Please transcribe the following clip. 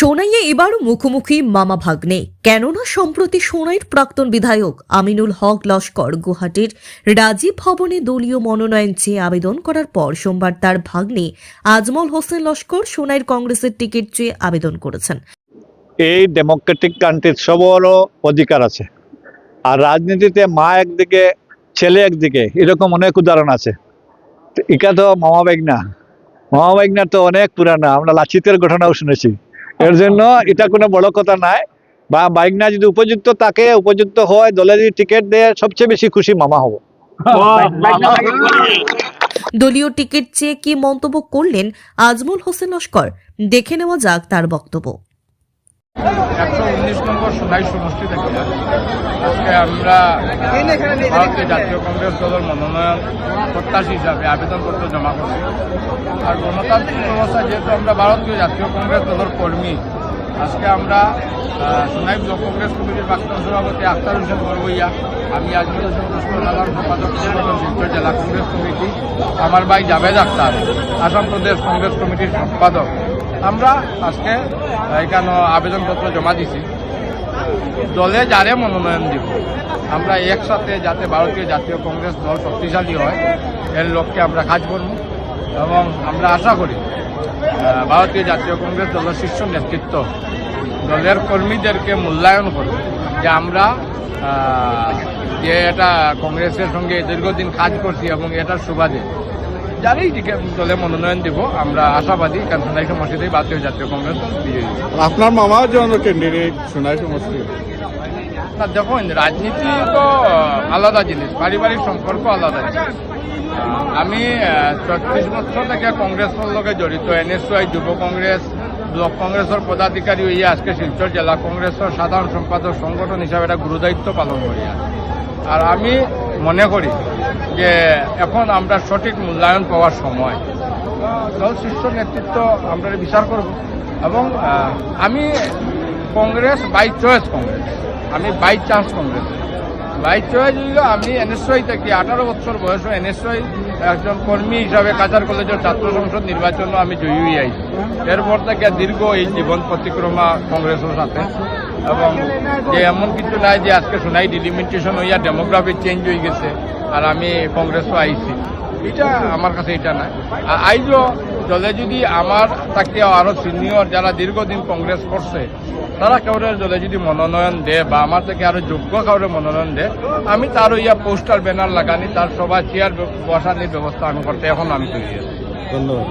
সোনাইয়ে এবারও মুখোমুখি মামা ভাগ্নে। কেননা সম্প্রতি সোনাইয়ের প্রাক্তন বিধায়ক আমিনুল হক লস্কর গুহাটির রাজীব ভবনে দলীয় মনোনয়ন চেয়ে আবেদন করার পর সোমবার তার ভাগ্নে আজমল হোসেন লস্কর সোনাইয়ের কংগ্রেসের টিকিট চেয়ে আবেদন করেছেন। এই ডেমোক্রেটিক কান্ট্রির সবারও অধিকার আছে। আর রাজনীতিতে মা একদিকে, ছেলে একদিকে, এরকম অনেক উদাহরণ আছে। এটা তো মামা বাইগনা মামা বাইগনা তো অনেক পুরানা, আমরা লাচিতের ঘটনাও শুনেছি। এর জন্য এটা কোনো বড় কথা নাই। বা বাইক না যদি উপযুক্ত তাকে উপযুক্ত হয়, দলে যদি টিকিট দেয়, সবচেয়ে বেশি খুশি মামা হব। দলীয় টিকিট চেয়ে কি মন্তব্য করলেন আজমল হোসেন লস্কর? দেখে নেওয়া যাক তার বক্তব্য। একশো উনিশ নম্বর সোনাই সমষ্টি থেকে আজকে আমরা ভারতীয় জাতীয় কংগ্রেস দলের মনোনয়ন প্রত্যাশী হিসাবে আবেদনপত্র জমা করছি। আর গণতান্ত্রিক ব্যবস্থা যেহেতু আমরা ভারতীয় জাতীয় কংগ্রেস দলের কর্মী, আজকে আমরা সোনাই কংগ্রেস কমিটির প্রাক্তন সভাপতি আখতার হোসেন বড়বইয়া আমি আজমল হোসেন লস্কর সম্পাদক শিবগঞ্জ শিলচর জেলা কংগ্রেস কমিটি, আমার ভাই জাভেদ আখতার আসাম প্রদেশ কংগ্রেস কমিটির সম্পাদক। আমরা আজকে এখানে আবেদনপত্র জমা দিছি। দলে যারে মনোনয়ন দিব। আমরা একসাথে যাতে ভারতীয় জাতীয় কংগ্রেস দল শক্তিশালী হয়, এর লক্ষ্যে আমরা কাজ করব এবং আমরা আশা করি ভারতীয় জাতীয় কংগ্রেস দলের শীর্ষ নেতৃত্ব দলের কর্মীদেরকে মূল্যায়ন করবে যে আমরা যে এটা কংগ্রেসের সঙ্গে দীর্ঘদিন কাজ করছি এবং এটার সুবাদে যারাই দলে মনোনয়ন দিব আমরা আশাবাদী কারণ সোনাই ভারতীয় জাতীয় কংগ্রেস বিজয়ী আপনার মামাও যেন ক্যান্ডিডেট সোনাই সমষ্টি না দেখুন রাজনীতি তো আলাদা জিনিস পারিবারিক সম্পর্ক আলাদা জিনিস। আমি ছত্রিশ বছর থেকে কংগ্রেসের লগে জড়িত এন এস ওয়াই যুব কংগ্রেস ব্লক কংগ্রেসের পদাধিকারী হইয়া আজকে শিলচর জেলা কংগ্রেসের সাধারণ সম্পাদক সংগঠন হিসাবে একটা গুরুদায়িত্ব পালন করি আর। আর আমি মনে করি যে এখন আমরা সঠিক মূল্যায়ন পাওয়ার সময়। দল শীর্ষ নেতৃত্ব আমরা বিচার করব এবং আমি কংগ্রেস বাই চয়েস কংগ্রেস। আমি by chance Congress. By choice হইল আমি এনএসওয়াই থেকে আঠারো বছর বয়স এনএসওয়াই একজন কর্মী হিসাবে কাজার কলেজের ছাত্র সংসদ নির্বাচনও আমি জয়ী হয়ে আইছি। এরপর থেকে দীর্ঘ এই জীবন প্রতিক্রমা কংগ্রেসের সাথে। এবং যে এমন কিছু নাই যে আজকে শোনাই ডিলিমিটেশন হইয়া ডেমোগ্রাফি চেঞ্জ হয়ে গেছে। আর আমি কংগ্রেসও আইছি। এটা আমার কাছে এটা আর আইজও দলে যদি আমার তাকে আরও সিনিয়র যারা দীর্ঘদিন কংগ্রেস করছে, তারা কাউরে দলে যদি মনোনয়ন দেয় বা আমার থেকে আরও যোগ্য কাউরে মনোনয়ন দেয় আমি তারও ইয়া পোস্টার, ব্যানার লাগানি, তার সভা চেয়ার বসানির ব্যবস্থা আমি করতে এখন আমি আছি ধন্যবাদ।